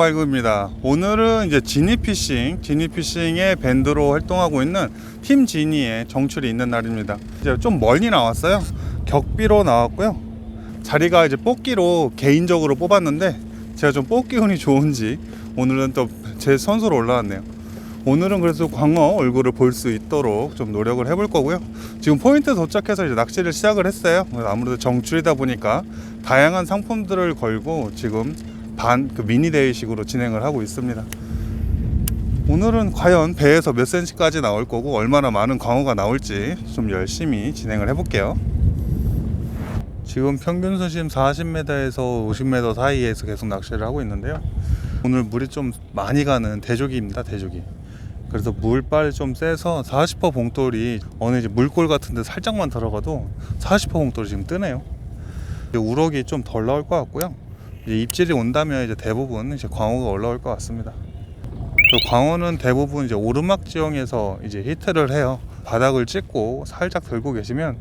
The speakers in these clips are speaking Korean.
말구입니다. 오늘은 이제 지니피싱 지니피싱의 밴드로 활동하고 있는 팀 지니의 정출이 있는 날입니다. 이제 좀 멀리 나왔어요. 격비로 나왔고요. 자리가 이제 뽑기로 개인적으로 뽑았는데 제가 좀 뽑기 운이 좋은지 오늘은 또 제 선수로 올라왔네요. 오늘은 그래서 광어 얼굴을 볼 수 있도록 좀 노력을 해볼 거고요. 지금 포인트 도착해서 이제 낚시를 시작을 했어요. 아무래도 정출이다 보니까 다양한 상품들을 걸고 지금 반 그 미니 대회식으로 진행을 하고 있습니다. 오늘은 과연 배에서 몇 센치까지 나올 거고 얼마나 많은 광어가 나올지 좀 열심히 진행을 해볼게요. 지금 평균 수심 40m에서 50m 사이에서 계속 낚시를 하고 있는데요. 오늘 물이 좀 많이 가는 대조기입니다. 대조기. 그래서 물빨 좀 세서 40% 봉돌이 어느 이제 물골 같은데 살짝만 들어가도 40% 봉돌이 지금 뜨네요. 우럭이 좀 덜 나올 것 같고요. 이제 입질이 온다면 이제 대부분 이제 광어가 올라올 것 같습니다. 그 광어는 대부분 이제 오르막 지형에서 이제 히트를 해요. 바닥을 찍고 살짝 들고 계시면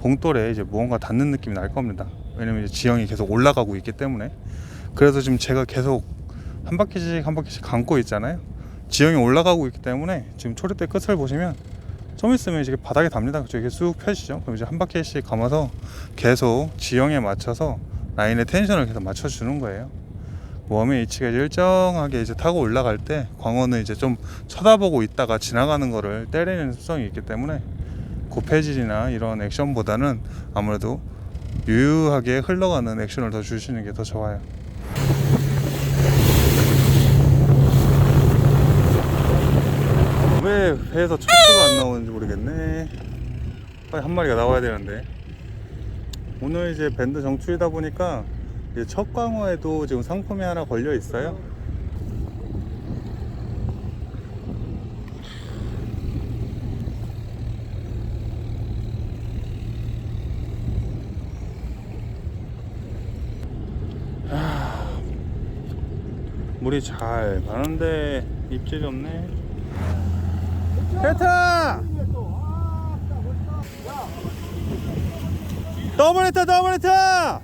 봉돌에 이제 무언가 닿는 느낌이 날 겁니다. 왜냐면 이제 지형이 계속 올라가고 있기 때문에. 그래서 지금 제가 계속 한 바퀴씩 한 바퀴씩 감고 있잖아요. 지형이 올라가고 있기 때문에 지금 초리대 끝을 보시면 좀 있으면 이제 바닥에. 그죠? 이게 쑥 펴지죠. 그럼 이제 한 바퀴씩 감아서 계속 지형에 맞춰서 라인의 텐션을 계속 맞춰주는 거예요. 웜의 위치가 일정하게 이제 타고 올라갈 때 광어는 이제 좀 쳐다보고 있다가 지나가는 거를 때리는 습성이 있기 때문에 고패질이나 이런 액션보다는 아무래도 유유하게 흘러가는 액션을 더 주시는 게 더 좋아요. 왜 배에서 척수가 안 나오는지 모르겠네. 빨리 한 마리가 나와야 되는데. 오늘 이제 밴드 정출이다 보니까 이제 첫 광어에도 지금 상품이 하나 걸려 있어요. 아, 물이 잘 가는데 입질이 없네. 헤타! 더블 헤타 더블 헤타!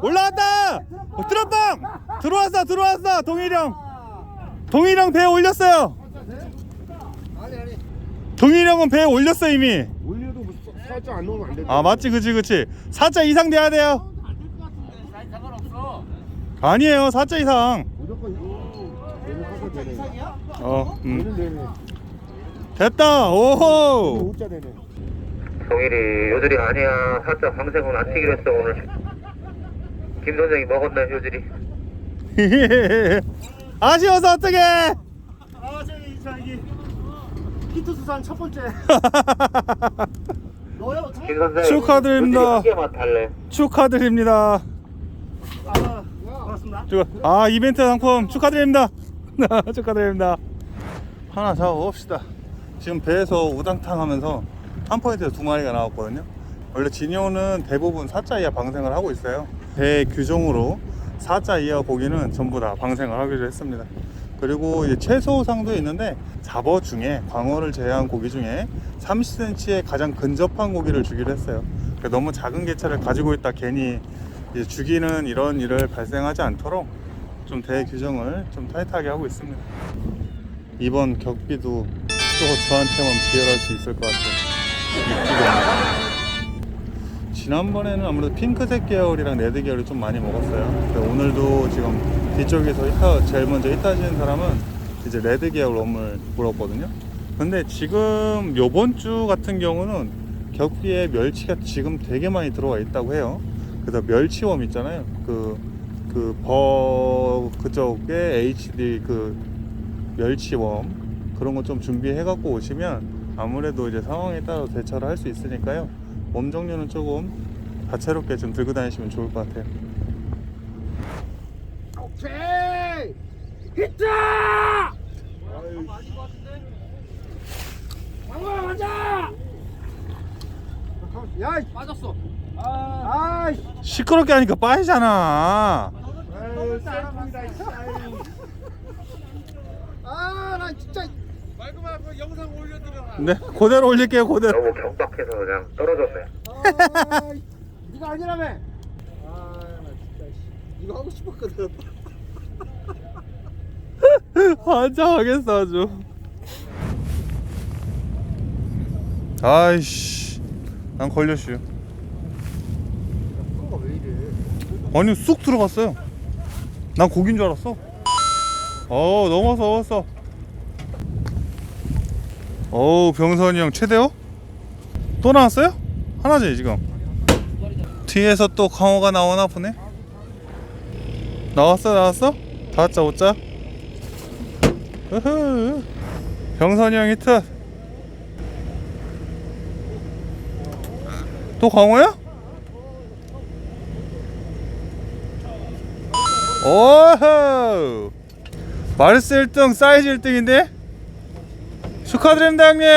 올라왔다! 어, 드롭방! 들어왔어 들어왔어 동일형 동일형 배에 올렸어요 동일형은 배에 올렸어 이미 올려도 살짝 안 넣으면 안 돼. 아 맞지 그치 그치 4자 이상 돼야 돼요 아니에요 4자 이상 무조건. 어 음. 됐다 오호 5자 되네. 동일이 요들이 아니야. 살짝 방생은 안 튀기로 했어 오늘. 김 선생이 먹었네 요들이. 아쉬워서 어떡해 아, 저기 저기 히트 수산 첫 번째. 너야 어떻게? 김 선생. 축하드립니다. 요들이 한 개만 달래. 축하드립니다 아, 고맙습니다. 축하- 아 이벤트 상품 축하드립니다 축하드립니다 하나 잡아봅시다 지금 배에서 우당탕 하면서 한 포인트에서 두 마리가 나왔거든요 원래 진효는 대부분 4자 이하 방생을 하고 있어요 배 규정으로 4자 이하 고기는 전부 다 방생을 하기로 했습니다 그리고 이제 최소상도 있는데 잡어 중에 광어를 제외한 고기 중에 30cm에 가장 근접한 고기를 주기로 했어요 그러니까 너무 작은 개체를 가지고 있다 괜히 죽이는 이런 일을 발생하지 않도록 좀 대규정을 좀 타이트하게 하고 있습니다. 이번 격비도 또 저한테만 비열할 수 있을 것 같아요. 지난번에는 아무래도 핑크색 계열이랑 레드 계열이 좀 많이 먹었어요. 근데 오늘도 지금 뒤쪽에서 히타, 제일 먼저 히타지는 사람은 이제 레드 계열 웜을 물었거든요. 근데 지금 요번 주 같은 경우는 격비에 멸치가 지금 되게 많이 들어와 있다고 해요. 그래서 멸치웜 있잖아요. 그, 그, 버, 그쪽에 HD 그 멸치웜 그런 거 좀 준비해 갖고 오시면 아무래도 이제 상황에 따라 대처를 할 수 있으니까요. 웜 종류는 조금 다채롭게 좀 들고 다니시면 좋을 것 같아요. 오케이. 히트! 강화 가자! 야, 빠졌어. 아, 아이, 시끄럽게 하니까 빠지잖아. 아유, 사람이다, 이 아유. 아, 나 진짜. 네, 그대로 올릴게요, 그대로. 너무 경박해서 그냥 떨어졌네. 아, 네가 아니라며. 아, 나 진짜 씨. 이거 하고 싶었거든. 환장하겠어 아주 아이씨 난 걸렸슈 프로가 왜 이래? 아니 쑥 들어갔어요 난 고기인 줄 알았어 어 넘어서 넘어서 어우 병선이 형 최대요? 또 나왔어요? 하나지 지금 뒤에서 또 강호가 나오나 보네 나왔어 나왔어? 오자 으흐 병선이 형 히트 또 강호야? 오호 마르스 1등 사이즈 1등인데 축하드립니다 형님.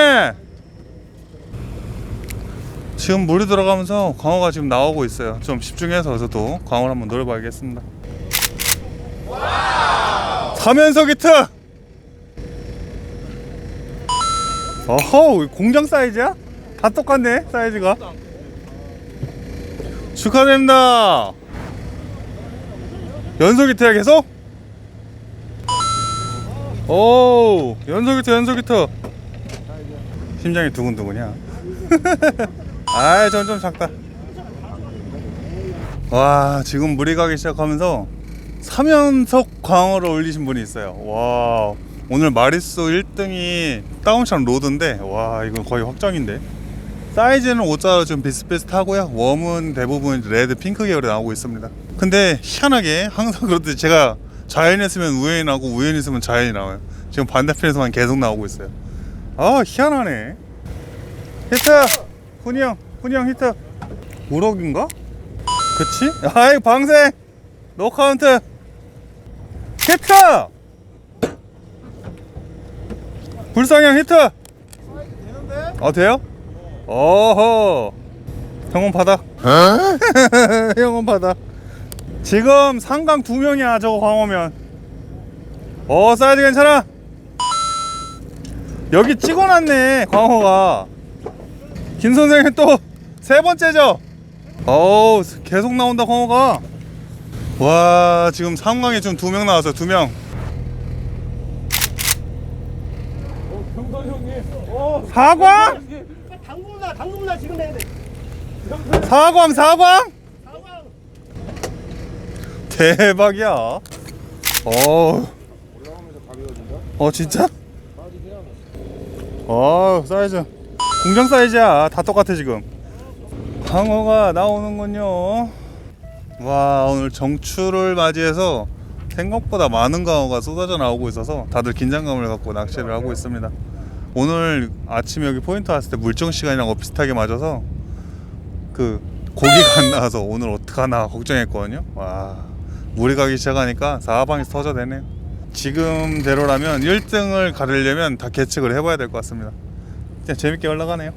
지금 물이 들어가면서 광어가 지금 나오고 있어요. 좀 집중해서 저도 광어를 한번 노려봐야겠습니다. 3연속 히트! 어허 공장 사이즈야? 다 똑같네 사이즈가. 축하드립니다. 연속 히트야 계속? 오 연속 히트 연속 히트 심장이 두근두근이야. 아이 전좀 작다. 와 지금 물이 가기 시작하면서 3연속 광어를 올리신 분이 있어요. 와 오늘 마리수 1등이 다운샷 로드인데 와 이건 거의 확정인데. 사이즈는 5자로 좀 비슷비슷하고요. 웜은 대부분 레드 핑크 계열이 나오고 있습니다. 근데 희한하게 항상 그렇듯이 제가 자연이 있으면 우연이 나오고 우연이 있으면 자연이 나와요. 지금 반대편에서만 계속 나오고 있어요 아 희한하네. 히트 훈이 형 훈이 형 히트 우럭인가? 그치? 아이 방생 노 카운트! 히트 불쌍형 히트 아 돼요? 어허! 형원 받아 형원 받아 지금 상강 두 명이야 저거 광어면. 어 사이즈 괜찮아 여기 찍어놨네 광어가 김 선생님 또 세 번째죠 어우 계속 나온다 광어가 와 지금 상강에 지금 두 명 나왔어요 두명 사광? 당구나 당구나 지금 내야 돼. 사광 사광? 상황. 대박이야. 어. 어 진짜? 어 사이즈 공장 사이즈야 다 똑같아 지금. 광어가 나오는군요. 와 오늘 정추를 맞이해서 생각보다 많은 광어가 쏟아져 나오고 있어서 다들 긴장감을 갖고 낚시를 하고 있습니다. 오늘 아침에 여기 포인트 왔을 때 물정 시간이랑 어 비슷하게 맞아서 그 고기가 안 나와서 오늘 어떡하나 걱정했거든요. 와 물이 가기 시작하니까 사방이 터져대네요. 지금대로라면 1등을 가르려면 다 계측을 해봐야 될 것 같습니다. 그냥 재밌게 올라가네요.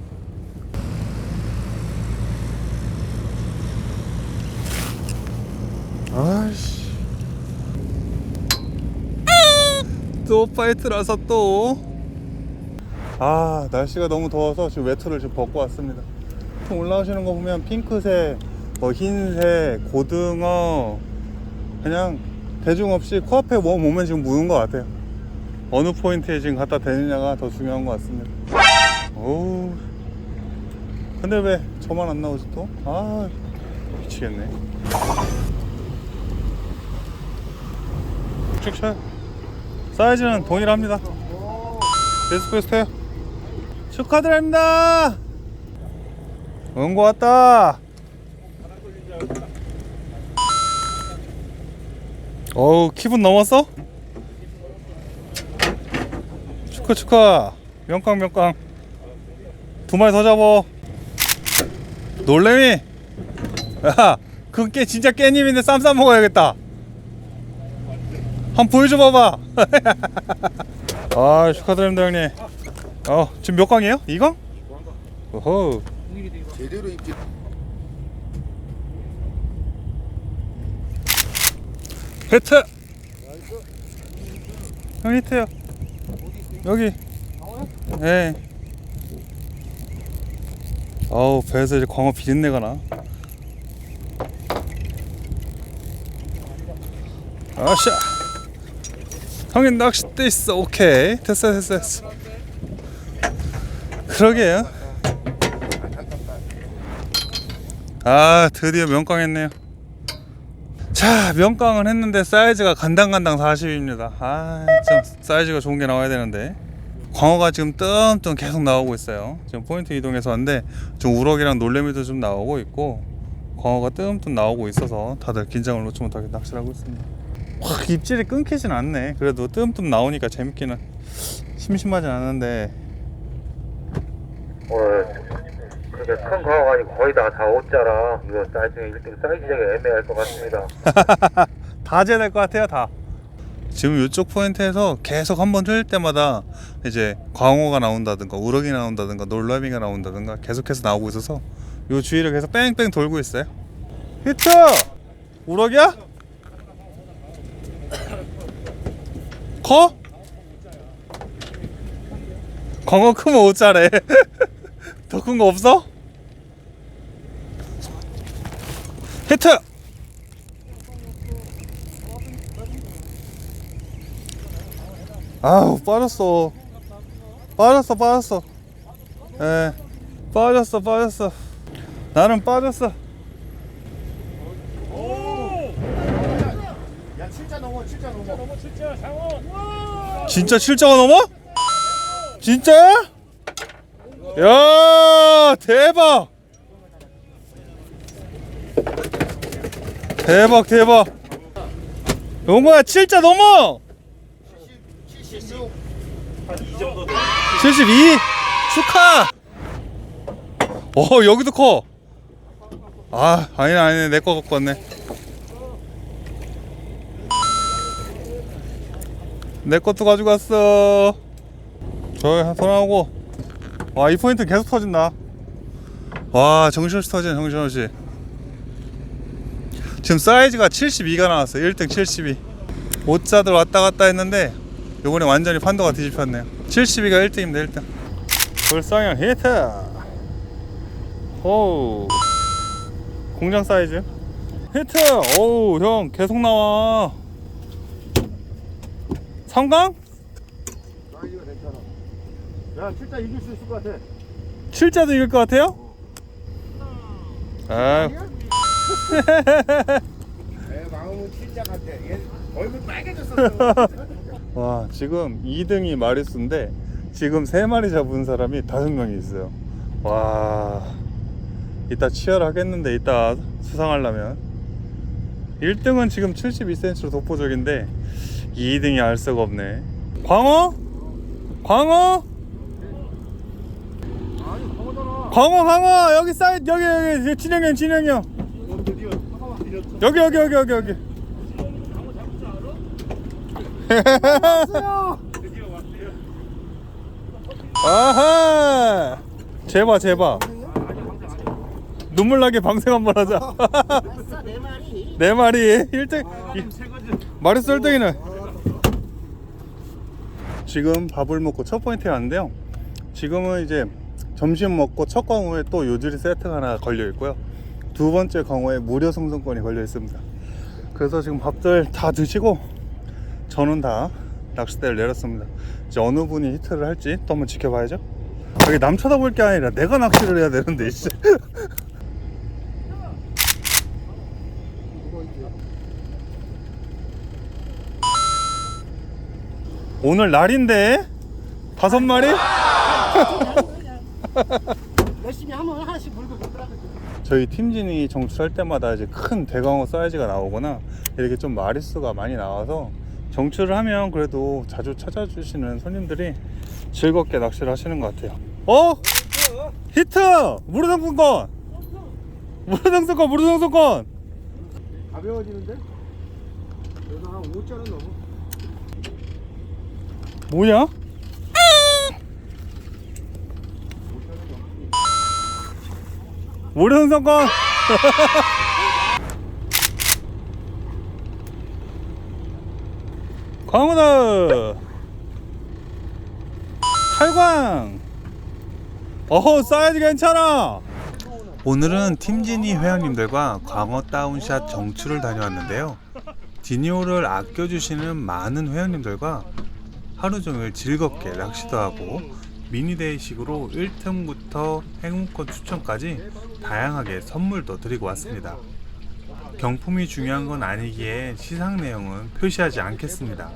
아이씨. 또 파이트라서 또. 아 날씨가 너무 더워서 지금 외투를 지금 벗고 왔습니다. 올라오시는 거 보면 핑크색, 뭐 흰색, 고등어 그냥 대중 없이 코앞에 뭐 오면 지금 무는 것 같아요. 어느 포인트에 지금 갖다 대느냐가 더 중요한 것 같습니다. 오. 근데 왜 저만 안 나오지 또? 아 미치겠네. 쭉 쳐요. 사이즈는 동일합니다. 비슷비슷해요. 축하드립니다. 응고 왔다. 어우 키분 넘었어? 축하 축하 명깡 명깡 두 마리 더 잡어 놀래미 야그깨 진짜 깻잎인데 쌈 싸 먹어야겠다 한번 보여줘 봐봐 아 축하드립니다 형님 어 지금 몇 강이에요? 2강? 오호 제대로 입지. 히트. 형 히트요. 여기. 네 아우 배에서 이제 광어 비린내가 나. 아샤. 형님 낚싯대 있어. 오케이. 됐어 됐어 됐어. 그러게요. 아 드디어 명꽝했네요 자 명꽝은 했는데 사이즈가 간당간당 40입니다. 아좀 사이즈가 좋은 게 나와야 되는데. 광어가 지금 뜸뜸 계속 나오고 있어요. 지금 포인트 이동해서 왔는데 좀 우럭이랑 놀래미도 좀 나오고 있고 광어가 뜸뜸 나오고 있어서 다들 긴장을 놓지 못하게 낚시를 하고 있습니다. 확 입질이 끊기진 않네. 그래도 뜸뜸 나오니까 재밌기는 심심하진 않은데 그게 큰 아니고 거의 다다 옷자라 이거 사이즈 1등 사이즈가 애매할 것 같습니다. 다될것 같아요 다 지금 이쪽 포인트에서 계속 한번틀 때마다 이제 광어가 나온다든가 우럭이 나온다든가 놀라미가 나온다든가 계속해서 나오고 있어서 요 주위를 계속 뺑뺑 돌고 있어요 히트! 우럭이야? 커? 광어 크면 오짜래 더 큰 거 없어? 히트! 아우 빠졌어 빠졌어 빠졌어 에 빠졌어 빠졌어 나는 빠졌어 야 7자 넘어 7자 넘어 넘어 7자 상어 진짜 7자가 넘어? 진짜야? 야 대박 대박 대박. 용거야 7자 넘어! 72 축하! 어 여기도 커아 아니네 아니네. 내 거 갖고 왔네. 내 것도 가지고 왔어. 저기 돌아오고. 와 이 포인트 계속 터진다. 와 정신없이 터지네 정신없이 지금 사이즈가 72가 나왔어 1등 72 옷자들 왔다 갔다 했는데 요번에 완전히 판도가 뒤집혔네요. 72가 1등입니다 1등. 불쌍형 히트! 오 공장 사이즈. 히트! 오우 형 계속 나와. 삼강? 사이즈가 괜찮아 야 7자 이길 수 있을 것 같아. 7자도 이길 것 같아요? 아 내 마음은 7자 같아. 얘 얼굴 빨개졌어. 와 지금 2등이 마리수인데 지금 3마리 잡은 사람이 5명이 있어요. 와 이따 치열하겠는데 이따 수상하려면. 1등은 지금 72cm로 독보적인데 2등이 알 수가 없네. 광어? 광어? 광어 광어 여기 사이 여기 여기. 진영이 형 진영이 형 어 드디어 잠깐만 밀렸어 여기 여기 여기 여기 여기. 아하! 제발 제발 눈물 나게 방생 한번 하자. 아싸 네 마리 네 마리 1등 세 가지 마리수 1등이네. 지금 밥을 먹고 첫 포인트에 왔는데요. 지금은 이제 점심 먹고 첫 광어에 또 요즈리 세트가 하나 걸려 있고요 두 번째 광어에 무료 상승권이 걸려 있습니다. 그래서 지금 밥들 다 드시고 저는 다 낚싯대를 내렸습니다. 이제 어느 분이 히트를 할지 또 한번 지켜봐야죠. 여기 남 쳐다볼 게 아니라 내가 낚시를 해야 되는데 이제 오늘 날인데? 다섯 마리? 열심히 하면 하나씩 물고 먹더라고 저희 팀진이 정출할 때마다 이제 큰 대광어 사이즈가 나오거나 이렇게 좀 마리수가 많이 나와서 정출을 하면 그래도 자주 찾아주시는 손님들이 즐겁게 낚시를 하시는 것 같아요. 어? 히트! 무료상품권! 무료상품권! 무료상품권! 가벼워지는데? 그래도 한 5자는 넘어 뭐냐? 무료상품권! 광어다! 탈광! 어허 사이즈 괜찮아! 오늘은 팀진이 회원님들과 광어 다운샷 정출을 다녀왔는데요 지니오를 아껴주시는 많은 회원님들과 하루 종일 즐겁게 낚시도 하고 미니데이식으로 1등 부터 행운권 추천까지 다양하게 선물도 드리고 왔습니다. 경품이 중요한 건 아니기에 시상 내용은 표시하지 않겠습니다.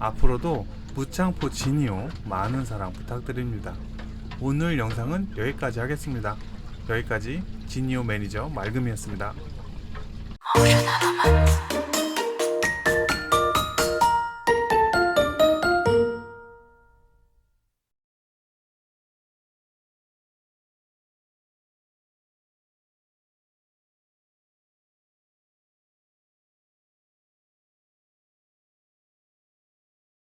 앞으로도 무창포 지니오 많은 사랑 부탁드립니다. 오늘 영상은 여기까지 하겠습니다. 여기까지 지니오 매니저 말금이었습니다. 놈은